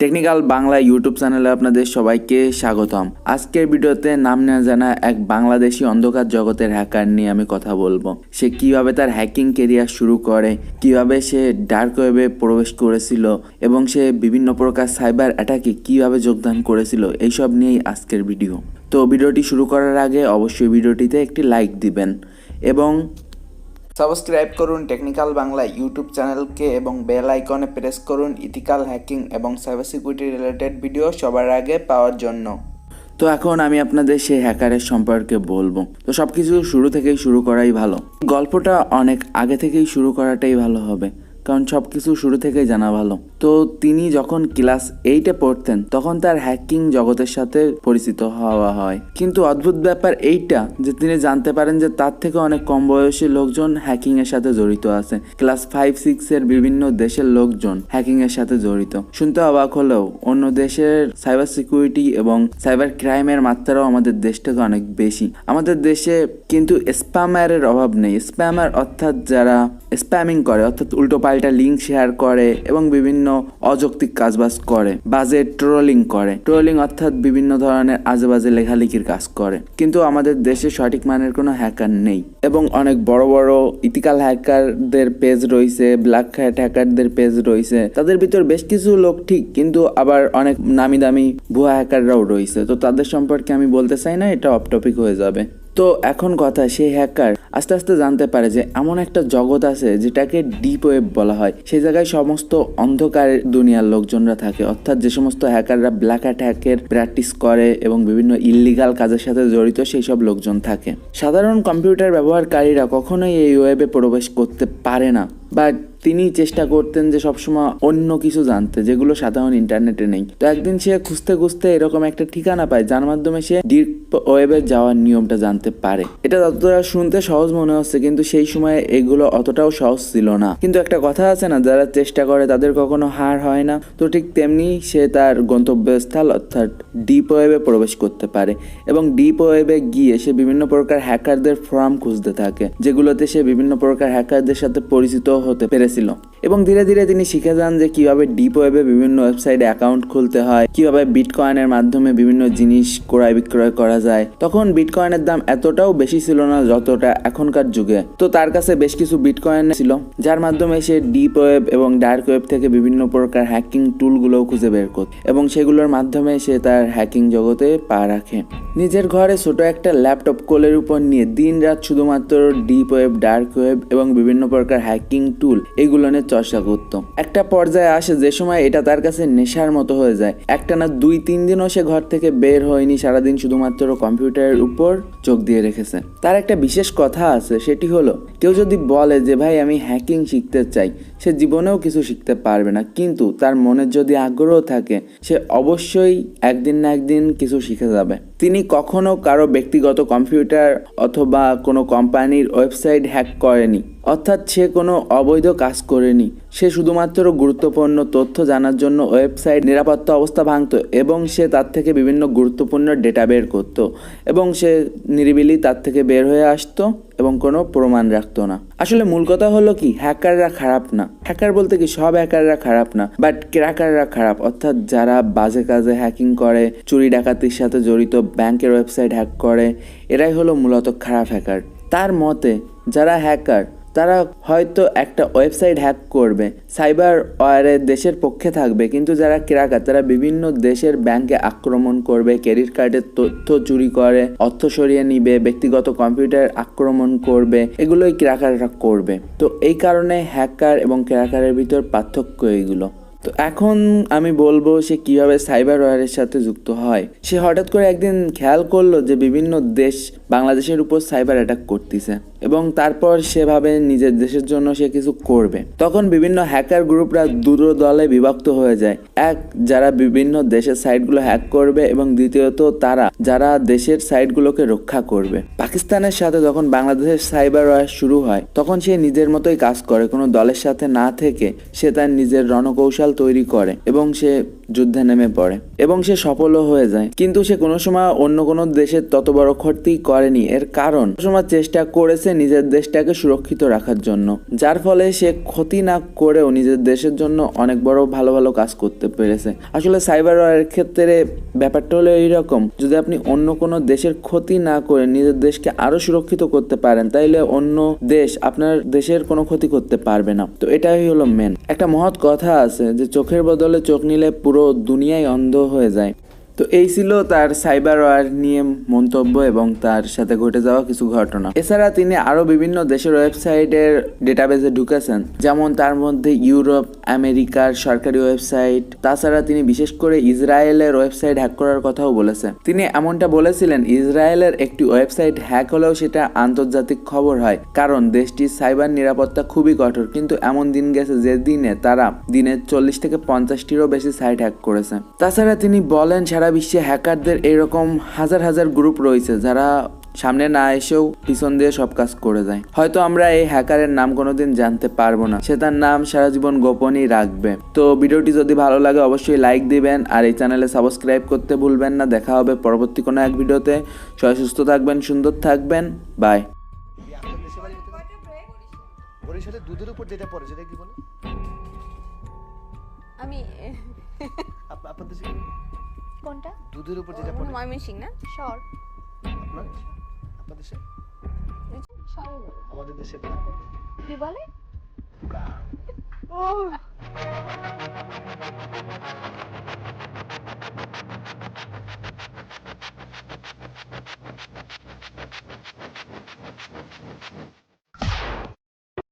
Technical Bangla YouTube চ্যানেলে আপনাদের সবাইকে স্বাগতম। আজকের ভিডিওতে নাম না জানা এক বাংলাদেশি অন্ধকার জগতের হ্যাকার নিয়ে আমি কথা বলব। সে কীভাবে তার হ্যাকিং কেরিয়ার শুরু করে, কীভাবে সে ডার্ক ওয়েবে প্রবেশ করেছিল, এবং সে বিভিন্ন প্রকার সাইবার অ্যাটাকে কীভাবে যোগদান করেছিল, এইসব নিয়েই আজকের ভিডিও। তো ভিডিওটি শুরু করার আগে অবশ্যই ভিডিওটিতে একটি লাইক দিবেন, এবং সাবস্ক্রাইব করুন টেকনিক্যাল বাংলা ইউটিউব চ্যানেলকে এবং বেল আইকনে প্রেস করুন ইথিক্যাল হ্যাকিং এবং সাইবার সিকিউরিটি রিলেটেড ভিডিও সবার আগে পাওয়ার জন্য। তো এখন আমি আপনাদের সেই হ্যাকারের সম্পর্কে বলব। তো সব কিছু শুরু থেকেই শুরু করাই ভালো। গল্পটা অনেক আগে থেকেই শুরু করাটাই ভালো হবে। কারণ সব কিছু শুরু থেকেই জানা ভালো। তো তিনি যখন ক্লাস এইটে পড়তেন, তখন তার হ্যাকিং জগতের সাথে পরিচিত হওয়া হয়। কিন্তু অদ্ভুত ব্যাপার এইটা যে তিনি জানতে পারেন যে তার থেকে অনেক কম বয়সী লোকজন হ্যাকিং এর সাথে জড়িত আছে। ক্লাস ফাইভ সিক্স এর বিভিন্ন দেশের লোকজন হ্যাকিং এর সাথে জড়িত। শুনতে অবাক হলেও অন্য দেশের সাইবার সিকিউরিটি এবং সাইবার ক্রাইমের মাত্রাও আমাদের দেশ থেকে অনেক বেশি। আমাদের দেশে কিন্তু স্প্যামারের অভাব নেই। স্প্যামার অর্থাৎ যারা স্প্যামিং করে, অর্থাৎ উল্টো পাল্টা লিঙ্ক শেয়ার করে এবং বিভিন্ন অযৌক্তিক কাজবাজ করে, বাজে ট্রোলিং করে। ট্রোলিং অর্থাৎ বিভিন্ন ধরনের আজে বাজে লেখালেখির কাজ করে। কিন্তু আমাদের দেশে সঠিক মানের কোনো হ্যাকার নেই এবং অনেক বড় বড় ইথিক্যাল হ্যাকারদের পেজ রয়েছে ব্ল্যাক হ্যাট হ্যাকারদের পেজ রয়েছে। তাদের ভিতর বেশ কিছু লোক ঠিক, কিন্তু আবার অনেক নামি দামি ভুয়া হ্যাকাররাও রয়েছে। তো তাদের সম্পর্কে আমি বলতে চাই না, এটা অফ টপিক হয়ে যাবে। তো এখন কথা, সেই হ্যাকার আস্তে আস্তে জানতে পারে যে এমন একটা জগৎ আছে যেটাকে ডিপ ওয়েব বলা হয়। সেই জায়গায় সমস্ত অন্ধকার দুনিয়ার লোকজনরা থাকে। অর্থাৎ যে সমস্ত হ্যাকাররা ব্ল্যাক অ্যাট্যাকের প্র্যাকটিস করে এবং বিভিন্ন ইলিগাল কাজের সাথে জড়িত সেই সব লোকজন থাকে। সাধারণ কম্পিউটার ব্যবহারকারীরা কখনোই এই ওয়েবে প্রবেশ করতে পারে না। বা তিনি চেষ্টা করতেন যে সবসময় অন্য কিছু জানতে, যেগুলো সাধারণ ইন্টারনেটে নেই। তো একদিন সে খুঁজতে খুঁজতে এরকম একটা ঠিকানা পায়, যার মাধ্যমে সে ডিপ ওয়েবে যাওয়ার নিয়মটা জানতে পারে। এটা যতটা শুনতে সহজ মনে হচ্ছে, কিন্তু সেই সময় এগুলো অতটাও সহজ ছিল না। কিন্তু একটা কথা আছে না, যারা চেষ্টা করে তাদের কখনো হার হয় না। তো ঠিক তেমনি সে তার গন্তব্যস্থল অর্থাৎ ডিপ ওয়েবে প্রবেশ করতে পারে। এবং ডিপ ওয়েবে গিয়ে সে বিভিন্ন প্রকার হ্যাকারদের ফর্ম খুঁজতে থাকে, যেগুলোতে সে বিভিন্ন প্রকার হ্যাকারদের সাথে পরিচিত হতে পেরেছিল। এবং ধীরে ধীরে তিনি শিখে যান যে কীভাবে ডিপ ওয়েবে বিভিন্ন ওয়েবসাইটে অ্যাকাউন্ট খুলতে হয়, কীভাবে বিটকয়েনের মাধ্যমে বিভিন্ন জিনিস ক্রয় বিক্রয় করা যায়। তখন বিটকয়েনের দাম এতটাও বেশি ছিল না যতটা এখনকার যুগে। তো তার কাছে বেশ কিছু বিটকয়েন ছিল, যার মাধ্যমে সে ডিপ ওয়েব এবং ডার্ক ওয়েব থেকে বিভিন্ন প্রকার হ্যাকিং টুলগুলোও খুঁজে বের করত এবং সেগুলোর মাধ্যমে সে তার হ্যাকিং জগতে পা রাখে। নিজের ঘরে ছোট একটা ল্যাপটপ কোলের উপর নিয়ে দিন রাত শুধুমাত্র ডিপ ওয়েব ডার্ক ওয়েব এবং বিভিন্ন প্রকার হ্যাকিং টুল, এগুলো নিয়ে চর্চা করত একটা পর্যায়ে আসে যে সময় এটা তার কাছে নেশার মতো হয়ে যায়। একটা না দুই, তিন দিনও সে ঘর থেকে বের হয়নি, সারাদিন শুধুমাত্র কম্পিউটারের উপর চোখ দিয়ে রেখেছে। তার একটা বিশেষ কথা আছে, সেটি হলো, কেউ যদি বলে যে, ভাই, আমি হ্যাকিং শিখতে চাই সে জীবনেও কিছু শিখতে পারবে না। কিন্তু তার মনের যদি আগ্রহ থাকে, সে অবশ্যই একদিন না একদিন কিছু শিখে যাবে। তিনি কখনো কারও ব্যক্তিগত কম্পিউটার অথবা কোনো কোম্পানির ওয়েবসাইট হ্যাক করেনি, অর্থাৎ সে কোনো অবৈধ কাজ করেনি। সে শুধুমাত্র গুরুত্বপূর্ণ তথ্য জানার জন্য ওয়েবসাইট নিরাপত্তা অবস্থা ভাঙত এবং সে তার থেকে বিভিন্ন গুরুত্বপূর্ণ ডেটা বের করত এবং সে নিরিবিলি তার থেকে বের হয়ে আসতো। এবং কোনো প্রমাণ রাখতো না। আসলে মূল কথা হলো কি, হ্যাকাররা খারাপ না। হ্যাকার বলতে কি, সব হ্যাকাররা খারাপ না বাট ক্র্যাকাররা খারাপ। অর্থাৎ যারা বাজে কাজে হ্যাকিং করে, চুরি ডাকাতির সাথে জড়িত, ব্যাংকের ওয়েবসাইট হ্যাক করে, এরাই হলো মূলত খারাপ হ্যাকার। তার মতে, যারা হ্যাকার তারা হয়তো একটা ওয়েবসাইট হ্যাক করবে, সাইবার ওয়ারে দেশের পক্ষে থাকবে, কিন্তু যারা ক্রাকার তারা বিভিন্ন দেশের ব্যাংকে আক্রমণ করবে, ক্রেডিট কার্ডের তথ্য চুরি করে, অর্থ সরিয়ে নিবে, ব্যক্তিগত কম্পিউটার আক্রমণ করবে, এগুলোই ক্রাকাররা করবে। তো এই কারণে হ্যাকার এবং ক্রাকারের ভিতর পার্থক্য এইগুলো। তো এখন আমি বলব সে কীভাবে সাইবার ওয়ারের সাথে যুক্ত হয়। সে হঠাৎ করে একদিন খেয়াল করল যে বিভিন্ন দেশ বাংলাদেশের উপর সাইবার অ্যাটাক করতেছে এবং তারপর সেভাবে নিজের দেশের জন্য সে কিছু করবে। তখন বিভিন্ন হ্যাকার গ্রুপরা দুটো দলে বিভক্ত হয়ে যায়। এক, যারা বিভিন্ন দেশের সাইটগুলো হ্যাক করবে এবং দ্বিতীয়ত তারা, যারা দেশের সাইটগুলোকে রক্ষা করবে। পাকিস্তানের সাথে যখন বাংলাদেশের সাইবার ওয়ার শুরু হয়, তখন সে নিজের মতোই কাজ করে। কোনো দলের সাথে না থেকে সে তার নিজের রণকৌশল তৈরি করে এবং সে যুদ্ধে নেমে পড়ে এবং সে সফলও হয়ে যায়। কিন্তু সে কোনো সময় অন্য কোনো দেশের তত বড় ক্ষতি করেনি। এর কারণ সময় চেষ্টা করেছে নিজের দেশটাকে সুরক্ষিত রাখার জন্য, যার ফলে সে ক্ষতি না করেও নিজের দেশের জন্য অনেক বড় ভালো ভালো কাজ করতে পেরেছে। আসলে সাইবার ওয়ারের ক্ষেত্রে ব্যাপারটা হলো এইরকম, যদি আপনি অন্য কোনো দেশের ক্ষতি না করে নিজের দেশকে আরও সুরক্ষিত করতে পারেন, তাইলে অন্য দেশ আপনার দেশের কোনো ক্ষতি করতে পারবে না। তো এটাই হলো মেন একটা মহৎ কথা আছে যে, চোখের বদলে চোখ নিলে পুরো দুনিয়াই অন্ধ হয়ে যায়। তো এই ছিল তার সাইবার ওয়ার নিয়ে মন্তব্য এবং তার সাথে ঘটে যাওয়া কিছু ঘটনা। এছাড়া তিনি আরও বিভিন্ন দেশের ওয়েবসাইটের ডেটাবেজে ঢুকেছেন, যেমন তার মধ্যে ইউরোপ, আমেরিকার সরকারি ওয়েবসাইট, তাছাড়া তিনি বিশেষ করে ইসরায়েলের ওয়েবসাইট হ্যাক করার কথাও বলেছেন। তিনি এমনটা বলেছিলেন, ইসরায়েলের একটি ওয়েবসাইট হ্যাক হলেও সেটা আন্তর্জাতিক খবর হয়, কারণ দেশটির সাইবার নিরাপত্তা খুবই কঠোর, কিন্তু এমন দিন গেছে যে দিনে তারা দিনে চল্লিশ থেকে পঞ্চাশটিরও বেশি সাইট হ্যাক করেছে। তাছাড়া তিনি বলেন, সারা বিশ্বে হ্যাকারদের এরকম হাজার হাজার গ্রুপ রয়েছে যারা সামনে না এসেও পিছন দিয়ে সব কাজ করে যায়। হয়তো আমরা এই হ্যাকারের নাম কোনোদিন জানতে পারব না। সে তার নাম সারা জীবন গোপনই রাখবে। তো ভিডিওটি যদি ভালো লাগে অবশ্যই লাইক দিবেন আর এই চ্যানেলে সাবস্ক্রাইব করতে ভুলবেন না। দেখা হবে পরবর্তী কোনো এক ভিডিওতে। সবাই সুস্থ থাকবেন সুন্দর থাকবেন। বাই। দুধের উপর যেটা পড়ে সেটা কি বলে? আমি কোনটা? দুধের উপর যেটা পড়ে। ময়মনসিং না? শহর আপনার আপনার দেশে? আমাদের দেশে কি বলে?